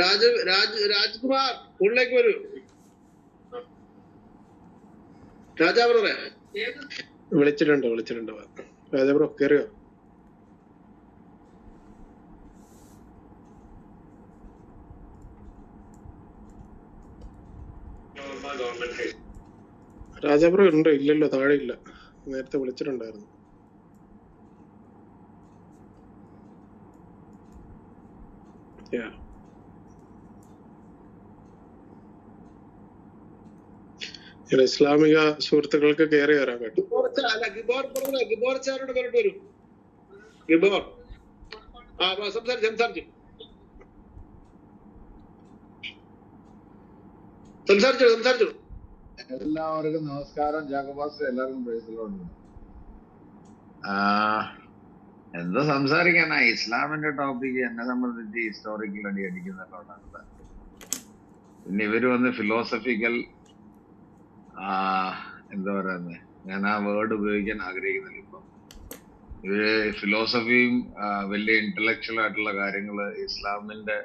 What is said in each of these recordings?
രാജ് രാജ് രാജ്കുമാർ ഉള്ളിലേക്ക് വരൂ. രാജാബ്രോറെ വിളിച്ചിട്ടുണ്ട് വിളിച്ചിട്ടുണ്ട്. രാജാബ്രോ കയറിയോ രാജാബ്രോ ഉണ്ട് ഇല്ലല്ലോ താഴെ ഇല്ല നേരത്തെ വിളിച്ചിട്ടുണ്ടായിരുന്നു. Yeah. ഇവിടെ ഇസ്ലാമിക സുഹൃത്തുക്കൾക്ക് കയറി വരാൻ പറ്റും. ഗിബോർ ചാ- അല്ല ഗിബോർ ബ്രദറെ ഗിബോർ ചാരോട് പറഞ്ഞിട്ട് വരൂ. ഗിബോർ. ആ വാ, സംസാരിച്ചു സംസാരിച്ചു. സംസാരിച്ചു സംസാരിച്ചു. എല്ലാവർക്കും നമസ്കാരം. ജാക്കബാസ് എല്ലാവർക്കും പ്രൈസിലോണ്ട് എന്താ സംസാരിക്കാനാ? ഇസ്ലാമിന്റെ ടോപ്പിക് എന്നെ സംബന്ധിച്ച് ഹിസ്റ്റോറിക്കൽ അടി അടിക്കുന്നുള്ളതാണ് പിന്നെ ഇവർ വന്ന് ഫിലോസഫിക്കൽ എന്താ പറയുന്നത് ഞാൻ ആ വേർഡ് ഉപയോഗിക്കാൻ ആഗ്രഹിക്കുന്നില്ല ഇപ്പം. ഇവർ ഫിലോസഫിയും വലിയ ഇന്റലക്ച്വൽ ആയിട്ടുള്ള കാര്യങ്ങൾ ഇസ്ലാമിന്റെ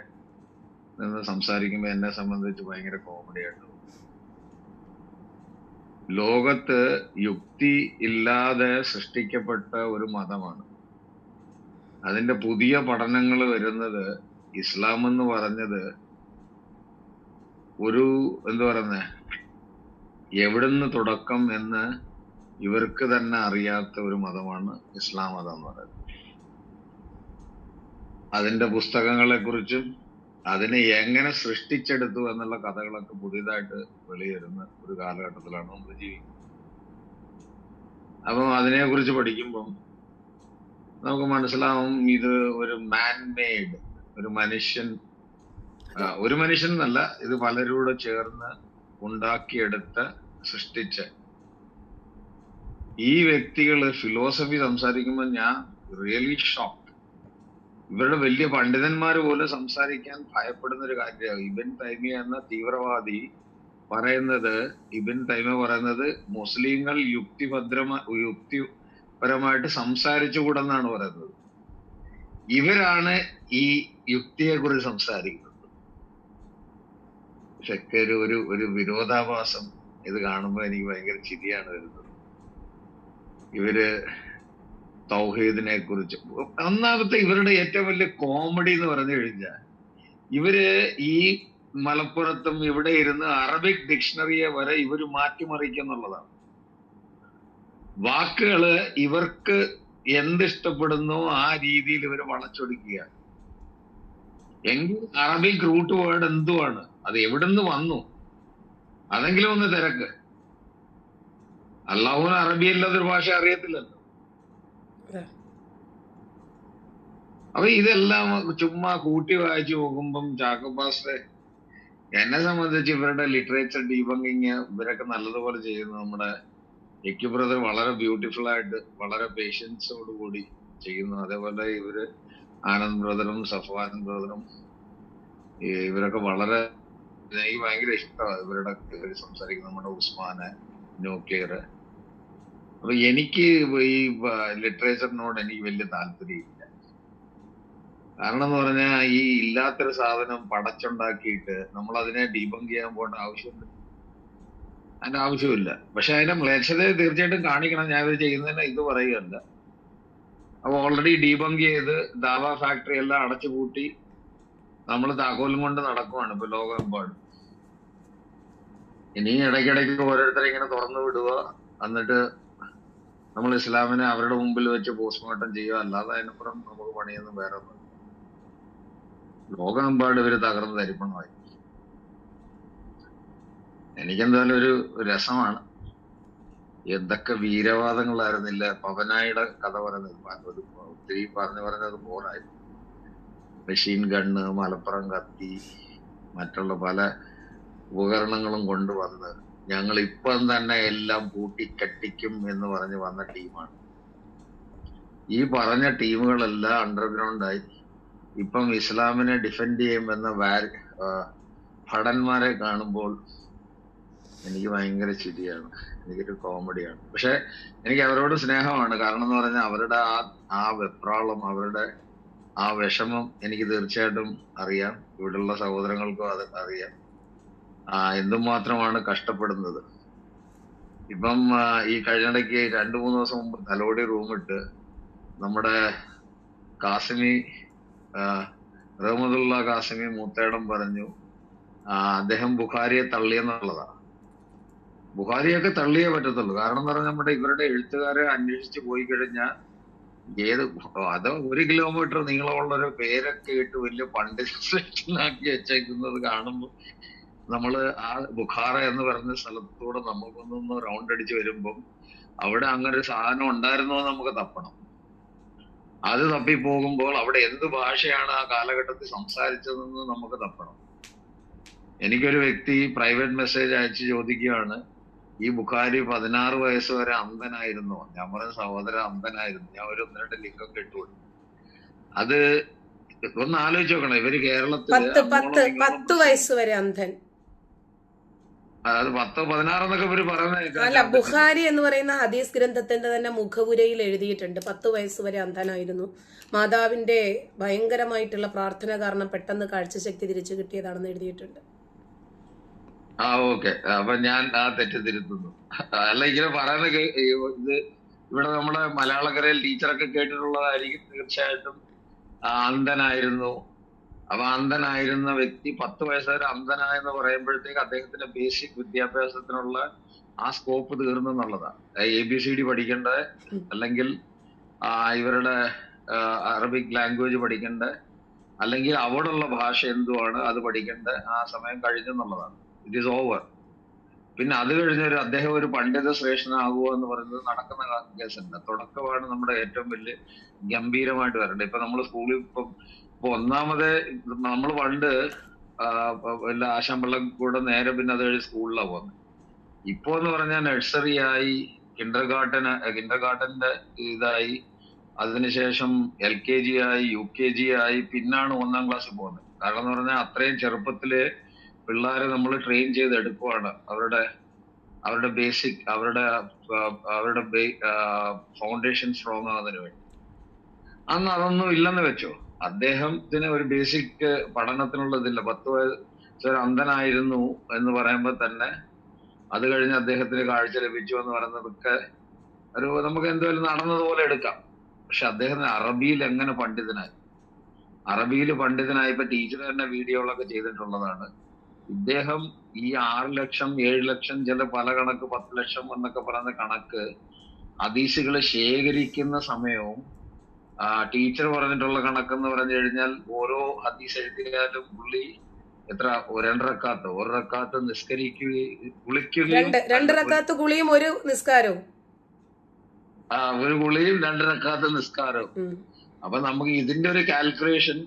നിന്ന് സംസാരിക്കുമ്പോൾ എന്നെ സംബന്ധിച്ച് ഭയങ്കര കോമഡി ആയിട്ട് ലോകത്ത് യുക്തി ഇല്ലാതെ സൃഷ്ടിക്കപ്പെട്ട ഒരു മതമാണ്. അതിന്റെ പുതിയ പഠനങ്ങൾ വരുന്നത് ഇസ്ലാം എന്ന് പറഞ്ഞത് ഒരു എന്താ പറയുന്നത് എവിടുന്ന് തുടക്കം എന്ന് ഇവർക്ക് തന്നെ അറിയാത്ത ഒരു മതമാണ് ഇസ്ലാം മതം എന്ന് പറയുന്നത്. അതിന്റെ പുസ്തകങ്ങളെ കുറിച്ചും അതിനെ എങ്ങനെ സൃഷ്ടിച്ചെടുത്തു എന്നുള്ള കഥകളൊക്കെ പുതിയതായിട്ട് വെളിവരുന്ന ഒരു കാലഘട്ടത്തിലാണ് നമ്മൾ ജീവിക്കുന്നത്. അപ്പം അതിനെക്കുറിച്ച് പഠിക്കുമ്പം നമുക്ക് മനസ്സിലാവും ഇത് ഒരു മാൻ ഒരു മനുഷ്യൻ ഒരു മനുഷ്യൻ എന്നല്ല ഇത് പലരൂടെ ചേർന്ന് ഉണ്ടാക്കിയെടുത്ത് സൃഷ്ടിച്ച. ഈ വ്യക്തികൾ ഫിലോസഫി സംസാരിക്കുമ്പോൾ ഞാൻ റിയലി ഷോക്ക് ഇവരുടെ വലിയ പണ്ഡിതന്മാർ പോലും സംസാരിക്കാൻ ഭയപ്പെടുന്ന ഒരു കാര്യമാണ്. ഇബിൻ തൈമിയ എന്ന തീവ്രവാദി പറയുന്നത് ഇബിൻ തൈമ പറയുന്നത് മുസ്ലിങ്ങൾ യുക്തിഭദ്രമാ യുക്തിപരമായിട്ട് സംസാരിച്ചുകൂടെന്നാണ് പറയുന്നത്. ഇവരാണ് ഈ യുക്തിയെ കുറിച്ച് സംസാരിക്കുന്നത്. പക്ഷെ ഒരു ഒരു ഒരു വിരോധാഭാസം ഇത് കാണുമ്പോൾ എനിക്ക് ഭയങ്കര ചിരിയാണ് വരുന്നത്. ഇവർ തൗഹീദിനെ കുറിച്ച് ഒന്നാമത്തെ ഇവരുടെ ഏറ്റവും വലിയ കോമഡി എന്ന് പറഞ്ഞു കഴിഞ്ഞാൽ ഇവർ ഈ മലപ്പുറത്തും ഇവിടെ ഇരുന്ന് അറബിക് ഡിക്ഷണറിയെ വരെ ഇവർ മാറ്റിമറിക്കുന്നുള്ളതാണ്. വാക്കുകൾ ഇവർക്ക് എന്തിഷ്ടപ്പെടുന്നോ ആ രീതിയിൽ ഇവർ വളച്ചൊടിക്കുക എങ്കിൽ അറബിക് റൂട്ട് വേർഡ് എന്തുവാണ്? അത് എവിടുന്ന് വന്നു? അതെങ്കിലും ഒന്ന് തിരക്ക്. അള്ളാഹുവിന് അറബി അല്ലാതൊരു ഭാഷ അറിയത്തില്ലല്ലോ. അപ്പൊ ഇതെല്ലാം ചുമ്മാ കൂട്ടി വായിച്ചു പോകുമ്പം ചാക്കോബാസ് എന്നെ സംബന്ധിച്ച് ഇവരുടെ ലിറ്ററേച്ചർ ഡീബങ്കിങ് ഇവരൊക്കെ നല്ലതുപോലെ ചെയ്യുന്നു നമ്മുടെ എക്യു ബ്രദർ വളരെ ബ്യൂട്ടിഫുൾ ആയിട്ട് വളരെ പേഷ്യൻസോട് കൂടി ചെയ്യുന്നു. അതേപോലെ ഇവർ ആനന്ദ് ബ്രദറും സഫ്വാൻ ബ്രദറും ഇവരൊക്കെ വളരെ എനിക്ക് ഭയങ്കര ഇഷ്ടമാണ് ഇവരുടെ ഇവർ സംസാരിക്കുന്ന നമ്മുടെ ഉസ്മാന് ന്യൂക്ലിയർ അപ്പൊ എനിക്ക് ഈ ലിറ്ററേച്ചറിനോട് എനിക്ക് വലിയ താല്പര്യമില്ല. കാരണം എന്ന് പറഞ്ഞാൽ ഈ ഇല്ലാത്തൊരു സാധനം പടച്ചുണ്ടാക്കിയിട്ട് നമ്മൾ അതിനെ ഡീബങ്ക് ചെയ്യാൻ പോകേണ്ട ആവശ്യമില്ല അതിന്റെ ആവശ്യമില്ല. പക്ഷെ അതിന്റെ മ്ലേച്ഛതയെ തീർച്ചയായിട്ടും കാണിക്കണം. ഞാൻ ചെയ്യുന്നതിന് ഇത് പറയുകയല്ല. അപ്പൊ ഓൾറെഡി ഡീബങ്ക് ചെയ്ത് ദാവ ഫാക്ടറി എല്ലാം അടച്ചു പൂട്ടി നമ്മൾ താക്കോലും കൊണ്ട് നടക്കുവാണ് ഇപ്പൊ ലോകമെമ്പാടും. ഇനി ഇടയ്ക്കിടയ്ക്ക് ഓരോരുത്തരെ ഇങ്ങനെ തുറന്നു വിടുക. എന്നിട്ട് നമ്മൾ ഇസ്ലാമിനെ അവരുടെ മുമ്പിൽ വെച്ച് പോസ്റ്റ്മോർട്ടം ചെയ്യുക. അല്ലാതെ അതിനപ്പുറം നമുക്ക് പണിയൊന്നും വേറെ ഒന്നും ലോകമെമ്പാടും ഇവർ തകർന്ന് തരിപ്പണമായി. എനിക്കെന്തായാലും ഒരു രസമാണ്. എന്തൊക്കെ വീരവാദങ്ങളായിരുന്നില്ല. പവനായുടെ കഥ പറയുന്നത് ഒത്തിരി പറഞ്ഞു പറഞ്ഞത് ബോറായി മെഷീൻ ഗണ്ണ് മലപ്പുറം കത്തി മറ്റുള്ള പല ഉപകരണങ്ങളും കൊണ്ടുവന്ന് ഞങ്ങൾ ഇപ്പം തന്നെ എല്ലാം പൂട്ടിക്കട്ടിക്കും എന്ന് പറഞ്ഞ് വന്ന ടീമാണ്. ഈ പറഞ്ഞ ടീമുകളെല്ലാം അണ്ടർഗ്രൗണ്ടായി ഇപ്പം ഇസ്ലാമിനെ ഡിഫെൻഡ് ചെയ്യുമെന്ന ഭടന്മാരെ കാണുമ്പോൾ എനിക്ക് ഭയങ്കര ചിരിയാണ്. എനിക്കൊരു കോമഡിയാണ്. പക്ഷെ എനിക്ക് അവരോട് സ്നേഹമാണ്. കാരണം എന്ന് പറഞ്ഞാൽ അവരുടെ ആ ആ വെപ്രാളം അവരുടെ ആ വിഷമം എനിക്ക് തീർച്ചയായിട്ടും അറിയാം. ഇവിടെയുള്ള സഹോദരങ്ങൾക്കും അത് അറിയാം. ആ എന്തുമാത്രമാണ് കഷ്ടപ്പെടുന്നത്. ഇപ്പം ഈ കഴിഞ്ഞിടയ്ക്ക് രണ്ടു മൂന്ന് ദിവസം മുമ്പ് തലോടി റൂമിട്ട് നമ്മുടെ കാസിമി റഹ്മദുള്ള കാസിമി മൂത്തേടം പറഞ്ഞു അദ്ദേഹം ബുഖാരിയെ തള്ളിയെന്നുള്ളതാണ് ബുഖാരിയൊക്കെ തള്ളിയേ പറ്റത്തുള്ളൂ. കാരണം എന്ന് പറഞ്ഞാൽ നമ്മുടെ ഇവരുടെ എഴുത്തുകാരെ അന്വേഷിച്ച് പോയി കഴിഞ്ഞാൽ ഏത് അത് ഒരു കിലോമീറ്റർ നീളമുള്ള ഒരു പേരൊക്കെ ഇട്ട് വലിയ പണ്ഡിതനാക്കി വെച്ചേക്കുന്നത് കാണുമ്പോൾ നമ്മൾ ആ ബുഖാറ എന്ന് പറഞ്ഞ സ്ഥലത്തൂടെ നമുക്കൊന്നൊന്ന് റൗണ്ട് അടിച്ച് വരുമ്പം അവിടെ അങ്ങനെ ഒരു സാധനം ഉണ്ടായിരുന്നോ നമുക്ക് തപ്പണം. അത് തപ്പി പോകുമ്പോൾ അവിടെ എന്ത് ഭാഷയാണ് ആ കാലഘട്ടത്തിൽ സംസാരിച്ചതെന്ന് നമുക്ക് തപ്പണം. എനിക്കൊരു വ്യക്തി പ്രൈവറ്റ് മെസ്സേജ് അയച്ച് ചോദിക്കുകയാണ്. ഈ ബുഖാരി പതിനാറ് വയസ്സ് വരെ അന്ധനായിരുന്നു. ഞാൻ സഹോദരൻ അന്ധനായിരുന്നു. ഞാൻ ഒരു ഒന്ന് രണ്ട് ലിങ്കൊക്കെ കെട്ടുപോയി അത് ഒന്ന് ആലോചിച്ച് നോക്കണം. ഇവർ പത്ത് പത്ത് വയസ്സ് വരെ അന്ധൻ. അത് പത്തോ പതിനാറെന്നൊക്കെ ഇവർ പറയുന്നത് അല്ല ബുഖാരി എന്ന് പറയുന്ന ഹദീസ് ഗ്രന്ഥത്തിന്റെ തന്നെ മുഖപുരയിൽ എഴുതിയിട്ടുണ്ട്. പത്ത് വയസ്സ് വരെ അന്ധനായിരുന്നു. മാതാവിന്റെ ഭയങ്കരമായിട്ടുള്ള പ്രാർത്ഥന കാരണം പെട്ടെന്ന് കാഴ്ചശക്തി തിരിച്ചു കിട്ടിയതാണെന്ന് എഴുതിയിട്ടുണ്ട്. ആ ഓക്കെ. അപ്പൊ ഞാൻ ആ തെറ്റ് തിരുത്തുന്നു. അല്ല ഇങ്ങനെ പറയുന്ന ഇത് ഇവിടെ നമ്മുടെ മലയാളക്കരയിൽ ടീച്ചറൊക്കെ കേട്ടിട്ടുള്ളതായിരിക്കും തീർച്ചയായിട്ടും. അന്ധനായിരുന്നു. അപ്പൊ അന്ധനായിരുന്ന വ്യക്തി പത്ത് വയസ്സുവരെ അന്ധനായെന്ന് പറയുമ്പോഴത്തേക്ക് അദ്ദേഹത്തിന്റെ ബേസിക് വിദ്യാഭ്യാസത്തിനുള്ള ആ സ്കോപ്പ് തീർന്നു എന്നുള്ളതാണ്. എ ബി സി ഡി പഠിക്കേണ്ട അല്ലെങ്കിൽ ഇവരുടെ അറബിക് ലാംഗ്വേജ് പഠിക്കേണ്ട അല്ലെങ്കിൽ അവിടെയുള്ള ഭാഷ എന്തുവാണ് അത് പഠിക്കേണ്ട ആ സമയം കഴിഞ്ഞു എന്നുള്ളതാണ് ഇറ്റ് ഈസ് ഓവർ പിന്നെ അത് കഴിഞ്ഞ ഒരു അദ്ദേഹം ഒരു പണ്ഡിത ശ്രേഷ്ഠനാകുക എന്ന് പറയുന്നത് നടക്കുന്ന കേസല്ല. തുടക്കമാണ് നമ്മുടെ ഏറ്റവും വലിയ ഗംഭീരമായിട്ട് വരേണ്ടത്. ഇപ്പൊ നമ്മൾ സ്കൂളിൽ ഇപ്പം ഇപ്പൊ ഒന്നാമത് നമ്മൾ പണ്ട് വല്ല ആശാമ്പള്ളം കൂടെ നേരെ പിന്നെ അത് കഴിഞ്ഞ് സ്കൂളിലാണ് പോകുന്നത്. ഇപ്പോ എന്ന് പറഞ്ഞാൽ നഴ്സറി ആയി കിൻഡർ ഗാർഡൻ കിൻഡർ ഗാർഡന്റെ ഇതായി അതിനുശേഷം എൽ കെ ജി ആയി യു കെ ജി ആയി പിന്നാണ് ഒന്നാം ക്ലാസ്സിൽ പോകുന്നത്. കാരണം എന്ന് പറഞ്ഞാൽ അത്രയും ചെറുപ്പത്തിൽ പിള്ളേരെ നമ്മൾ ട്രെയിൻ ചെയ്ത് എടുക്കുവാണ് അവരുടെ അവരുടെ ബേസിക് അവരുടെ അവരുടെ ഫൗണ്ടേഷൻ സ്ട്രോങ് ആകുന്നതിന് വേണ്ടി. അന്ന് അതൊന്നും ഇല്ലെന്ന് വെച്ചോ. അദ്ദേഹത്തിന് ഒരു ബേസിക് പഠനത്തിനുള്ളതില്ല പത്ത് വയസ്സ് ഒരു അന്ധനായിരുന്നു എന്ന് പറയുമ്പോൾ തന്നെ അത് കഴിഞ്ഞ് അദ്ദേഹത്തിന് കാഴ്ച ലഭിച്ചു എന്ന് പറയുന്നതൊക്കെ ഒരു നമുക്ക് എന്തായാലും നടന്നതുപോലെ എടുക്കാം. പക്ഷെ അദ്ദേഹത്തിന് അറബിയിൽ എങ്ങനെ പണ്ഡിതനായി? അറബിയിൽ പണ്ഡിതനായി ഇപ്പൊ ടീച്ചർ തന്നെ വീഡിയോകളൊക്കെ ചെയ്തിട്ടുള്ളതാണ്. ഇദ്ദേഹം ഈ ആറ് ലക്ഷം ഏഴ് ലക്ഷം ചില പല കണക്ക് പത്ത് ലക്ഷം എന്നൊക്കെ പറയുന്ന കണക്ക് ഹദീസുകൾ ശേഖരിക്കുന്ന സമയവും ടീച്ചർ പറഞ്ഞിട്ടുള്ള കണക്കെന്ന് പറഞ്ഞു കഴിഞ്ഞാൽ ഓരോ ഹദീസ് എഴുതിയാലും പുള്ളി എത്ര രണ്ടരക്കാത്ത് ഒരു റക്കാത്ത് നിസ്കരിക്കുകയും കുളിക്കുകയും കുളിയും ഒരു നിസ്കാരവും ആ, ഒരു കുളിയും രണ്ട് റക്കാത്ത് നിസ്കാരവും. അപ്പൊ നമുക്ക് ഇതിന്റെ ഒരു കാൽക്കുലേഷൻ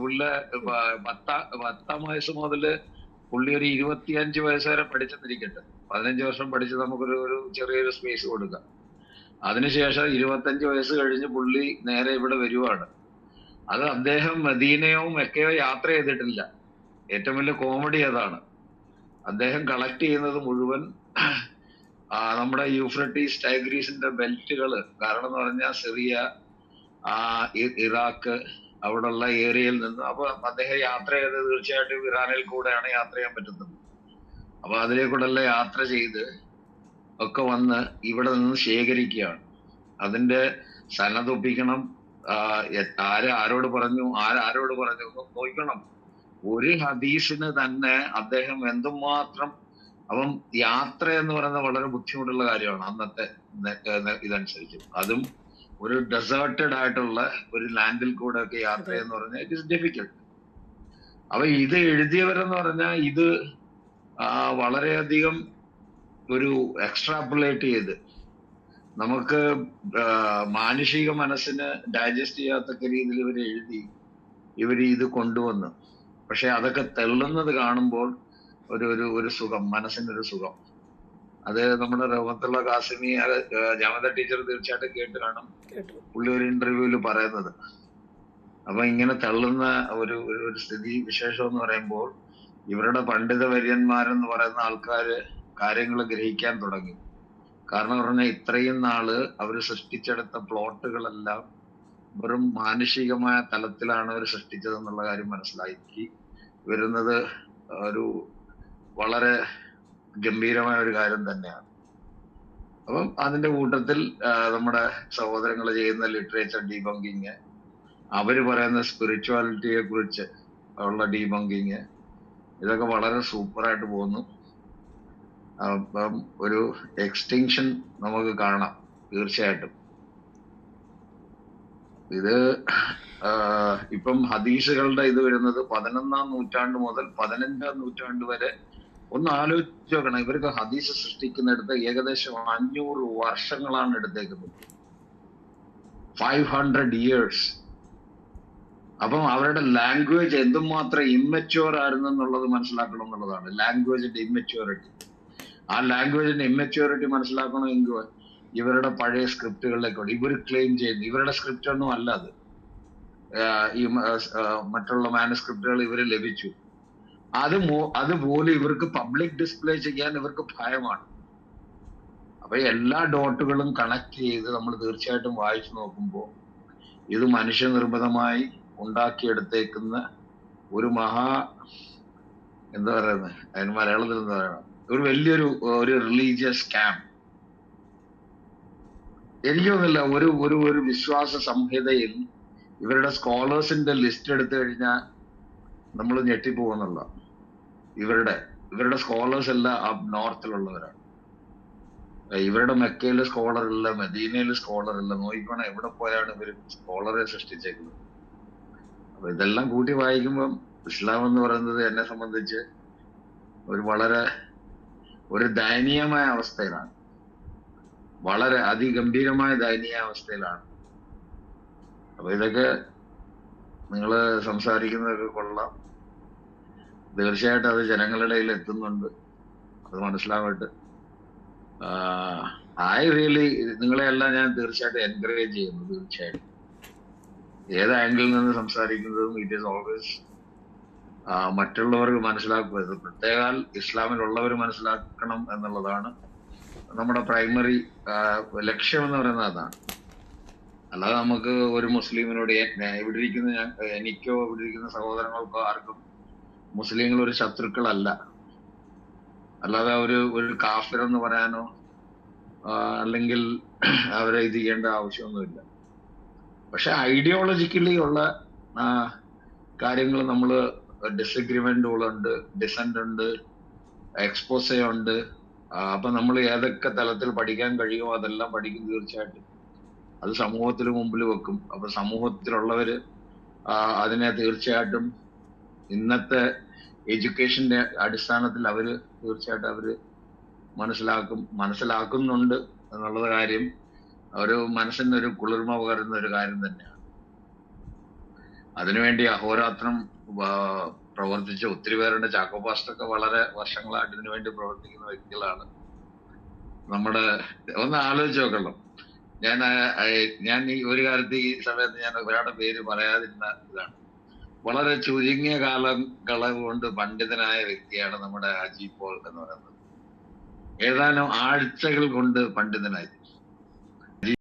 ഉള്ള പത്താം പത്താം വയസ്സ് മുതൽ പുള്ളി ഒരു ഇരുപത്തിയഞ്ച് വയസ്സ് വരെ പഠിച്ചെന്നിരിക്കട്ടെ. പതിനഞ്ച് വർഷം പഠിച്ച് നമുക്കൊരു ഒരു ചെറിയൊരു സ്പേസ് കൊടുക്കാം. അതിനുശേഷം ഇരുപത്തഞ്ച് വയസ്സ് കഴിഞ്ഞ് പുള്ളി നേരെ ഇവിടെ വരുവാണ്. അത് അദ്ദേഹം മദീനയോ മെക്കയോ യാത്ര ചെയ്തിട്ടില്ല. ഏറ്റവും വലിയ കോമഡി അതാണ്. അദ്ദേഹം കളക്ട് ചെയ്യുന്നത് മുഴുവൻ നമ്മുടെ യൂഫ്രട്ടീസ് ടൈഗ്രീസിന്റെ ബെൽറ്റുകൾ കാരണം എന്ന് പറഞ്ഞാൽ സിറിയ ഇറാഖ് അവിടെയുള്ള ഏരിയയിൽ നിന്ന്. അപ്പൊ അദ്ദേഹം യാത്ര ചെയ്ത് തീർച്ചയായിട്ടും ഇറാനിൽ കൂടെയാണ് യാത്ര ചെയ്യാൻ പറ്റുന്നത്. അപ്പൊ അതിലേക്കൂടെല്ലാം യാത്ര ചെയ്ത് ഒക്കെ വന്ന് ഇവിടെ നിന്ന് ശേഖരിക്കുകയാണ്. അതിന്റെ സന്നദ്ധൊപ്പിക്കണം ആര് ആരോട് പറഞ്ഞു ആര് ആരോട് പറഞ്ഞു നോക്കണം. ഒരു ഹദീസിന് തന്നെ അദ്ദേഹം എന്തുമാത്രം അപ്പം യാത്ര എന്ന് പറയുന്നത് വളരെ ബുദ്ധിമുട്ടുള്ള കാര്യമാണ് അന്നത്തെ ഇതനുസരിച്ച്. അതും ഒരു ഡെസേർട്ടഡ് ആയിട്ടുള്ള ഒരു ലാൻഡിൽ കൂടെ ഒക്കെ യാത്ര എന്ന് പറഞ്ഞാൽ ഇറ്റ് ഇസ് ഡിഫിക്കൽട്ട് അപ്പൊ ഇത് എഴുതിയവരെന്ന് പറഞ്ഞാൽ ഇത് വളരെയധികം ഒരു എക്സ്ട്രാപ്പുലേറ്റ് ചെയ്ത്. നമുക്ക് മാനുഷിക മനസ്സിന് ഡൈജസ്റ്റ് ചെയ്യാത്തക്ക രീതിയിൽ ഇവർ എഴുതി ഇവർ ഇത് കൊണ്ടുവന്നു. പക്ഷെ അതൊക്കെ തെള്ളുന്നത് കാണുമ്പോൾ ഒരു ഒരു ഒരു സുഖം മനസ്സിനൊരു സുഖം. അത് നമ്മുടെ റഹ്മത്തുള്ള കാസിമി അത് ജാമത ടീച്ചർ തീർച്ചയായിട്ടും കേട്ട് കാണും. പുള്ളി ഒരു ഇന്റർവ്യൂവിൽ പറയുന്നത്. അപ്പൊ ഇങ്ങനെ തള്ളുന്ന ഒരു ഒരു ഒരു സ്ഥിതി വിശേഷം എന്ന് പറയുമ്പോൾ ഇവരുടെ പണ്ഡിത വര്യന്മാരെന്ന് പറയുന്ന ആൾക്കാര് കാര്യങ്ങൾ ഗ്രഹിക്കാൻ തുടങ്ങി. കാരണം പറഞ്ഞാൽ ഇത്രയും നാൾ അവർ സൃഷ്ടിച്ചെടുത്ത പ്ലോട്ടുകളെല്ലാം വെറും മാനുഷികമായ തലത്തിലാണ് അവർ സൃഷ്ടിച്ചതെന്നുള്ള കാര്യം മനസ്സിലാക്കി. വരുന്നത് ഒരു വളരെ ഗംഭീരമായ ഒരു കാര്യം തന്നെയാണ്. അപ്പം അതിന്റെ കൂട്ടത്തിൽ നമ്മുടെ സഹോദരങ്ങൾ ചെയ്യുന്ന ലിറ്ററേച്ചർ ഡീബങ്കിങ് അവർ പറയുന്ന സ്പിരിച്വാലിറ്റിയെ കുറിച്ച് ഉള്ള ഡീബങ്കിങ് ഇതൊക്കെ വളരെ സൂപ്പറായിട്ട് പോകുന്നു. അപ്പം ഒരു എക്സ്റ്റിങ്ഷൻ നമുക്ക് കാണാം തീർച്ചയായിട്ടും. ഇത് ഇപ്പം ഹദീസുകളുടെ ഇത് വരുന്നത് പതിനൊന്നാം നൂറ്റാണ്ട് മുതൽ പതിനഞ്ചാം നൂറ്റാണ്ട് വരെ ഒന്ന് ആലോചിച്ച് നോക്കണം. ഇവർക്ക് ഹദീസ് സൃഷ്ടിക്കുന്നിടത്ത് ഏകദേശം അഞ്ഞൂറ് വർഷങ്ങളാണ് എടുത്തേക്കുന്നത്. ഫൈവ് ഹൺഡ്രഡ് ഇയേഴ്സ് അപ്പം അവരുടെ ലാംഗ്വേജ് എന്തുമാത്രം ഇമ്മച്യൂർ ആയിരുന്നു എന്നുള്ളത് മനസ്സിലാക്കണം എന്നുള്ളതാണ്. ലാംഗ്വേജിന്റെ ഇമ്മച്യൂരിറ്റി ആ ലാംഗ്വേജിന്റെ ഇമ്മച്യൂരിറ്റി മനസ്സിലാക്കണമെങ്കിൽ ഇവരുടെ പഴയ സ്ക്രിപ്റ്റുകളിലേക്ക് ഇവർ ക്ലെയിം ചെയ്യുന്നു. ഇവരുടെ സ്ക്രിപ്റ്റ് ഒന്നും അല്ല അത്. ഈ മറ്റുള്ള മാനുസ്ക്രിപ്റ്റുകൾ ഇവർ ലഭിച്ചു. അത് അതുപോലെ ഇവർക്ക് പബ്ലിക് ഡിസ്പ്ലേ ചെയ്യാൻ ഇവർക്ക് ഭയമാണ്. അപ്പൊ എല്ലാ ഡോട്ടുകളും കണക്ട് ചെയ്ത് നമ്മൾ തീർച്ചയായിട്ടും വായിച്ചു നോക്കുമ്പോൾ ഇത് മനുഷ്യനിർമ്മിതമായി ഉണ്ടാക്കിയെടുത്തേക്കുന്ന ഒരു മഹാ എന്താ പറയുന്നത് അതിന് മലയാളത്തിൽ എന്താ പറയണം ഒരു വലിയൊരു ഒരു റിലീജിയസ് സ്കാം എനിക്കൊന്നുമില്ല ഒരു ഒരു ഒരു വിശ്വാസ സംഹിതയിൽ ഇവരുടെ സ്കോളേഴ്സിന്റെ ലിസ്റ്റ് എടുത്തു കഴിഞ്ഞാൽ നമ്മൾ ഞെട്ടിപ്പോകുന്നുള്ള ഇവരുടെ ഇവരുടെ സ്കോളേഴ്സ് എല്ലാം ആ നോർത്തിലുള്ളവരാണ് ഇവരുടെ മെക്കയിലെ സ്കോളർ ഇല്ല മെദീനയിലെ സ്കോളർ നോക്കിക്കോണ എവിടെ പോയാണ് ഇവർ സ്കോളറെ സൃഷ്ടിച്ചേക്കുന്നത്? അപ്പൊ ഇതെല്ലാം കൂട്ടി വായിക്കുമ്പം ഇസ്ലാം എന്ന് പറയുന്നത് എന്നെ സംബന്ധിച്ച് ഒരു വളരെ ഒരു ദയനീയമായ അവസ്ഥയിലാണ്. വളരെ അതിഗംഭീരമായ ദയനീയ അവസ്ഥയിലാണ്. അപ്പൊ ഇതൊക്കെ നിങ്ങൾ സംസാരിക്കുന്നതൊക്കെ കൊള്ളാം. തീർച്ചയായിട്ടും അത് ജനങ്ങളുടെ ഇടയിൽ എത്തുന്നുണ്ട്. അത് മനസ്സിലാവട്ടെ. ഐ റിയലി നിങ്ങളെയെല്ലാം ഞാൻ തീർച്ചയായിട്ടും എൻകറേജ് ചെയ്യുന്നു തീർച്ചയായിട്ടും. ഏത് ആംഗിളിൽ നിന്ന് സംസാരിക്കുന്നതും ഇറ്റ് ഈസ് ഓൾവേസ് മറ്റുള്ളവർക്ക് മനസ്സിലാക്കുക. പ്രത്യേകാൽ ഇസ്ലാമിലുള്ളവർ മനസ്സിലാക്കണം എന്നുള്ളതാണ്. നമ്മുടെ പ്രൈമറി ലക്ഷ്യം എന്ന് പറയുന്നത് അതാണ്. അല്ലാതെ നമുക്ക് ഒരു മുസ്ലിമിനോട് ഇവിടെ ഇരിക്കുന്ന ഞാൻ എനിക്കോ ഇവിടെ ഇരിക്കുന്ന സഹോദരങ്ങൾക്കോ ആർക്കും മുസ്ലിങ്ങൾ ഒരു ശത്രുക്കളല്ല. അല്ലാതെ ഒരു ഒരു കാഫിർ എന്ന് പറയാനോ അല്ലെങ്കിൽ അവരെ ഇത് ചെയ്യേണ്ട ആവശ്യമൊന്നുമില്ല. പക്ഷെ ഐഡിയോളജിക്കലി ഉള്ള കാര്യങ്ങൾ നമ്മൾ ഡിസഗ്രിമെന്റുകളുണ്ട് ഡിസെന്റ് ഉണ്ട് എക്സ്പോസേ ഉണ്ട് അപ്പൊ നമ്മൾ ഏതൊക്കെ തലത്തിൽ പഠിക്കാൻ കഴിയുമോ അതെല്ലാം പഠിക്കും തീർച്ചയായിട്ടും. അത് സമൂഹത്തിന് മുമ്പിൽ വെക്കും. അപ്പൊ സമൂഹത്തിലുള്ളവര് അതിനെ തീർച്ചയായിട്ടും ഇന്നത്തെ എഡ്യൂക്കേഷന്റെ അടിസ്ഥാനത്തിൽ അവർ തീർച്ചയായിട്ടും അവർ മനസ്സിലാക്കും മനസ്സിലാക്കുന്നുണ്ട് എന്നുള്ളത് കാര്യം ഒരു മനസ്സിന് ഒരു കുളിർമ പകരുന്ന ഒരു കാര്യം തന്നെയാണ്. അതിനുവേണ്ടി അഹോരാത്രം പ്രവർത്തിച്ച ഒത്തിരി പേരുടെ ചാക്കോ പാസ്റ്റൊക്കെ വളരെ വർഷങ്ങളായിട്ട് ഇതിനു വേണ്ടി പ്രവർത്തിക്കുന്ന വ്യക്തികളാണ്. നമ്മുടെ ഒന്ന് ആലോചിച്ച് നോക്കണം. ഞാൻ ഞാൻ ഈ ഒരു കാലത്ത് ഈ സമയത്ത് ഞാൻ ഒരാളുടെ പേര് പറയാതിരുന്ന ഇതാണ്. വളരെ ചുരുങ്ങിയ കാലം കളവ് കൊണ്ട് പണ്ഡിതനായ വ്യക്തിയാണ് നമ്മുടെ അജി പോൾ എന്ന് പറയുന്നത്. ഏതാനും ആഴ്ചകൾ കൊണ്ട് പണ്ഡിതനായി.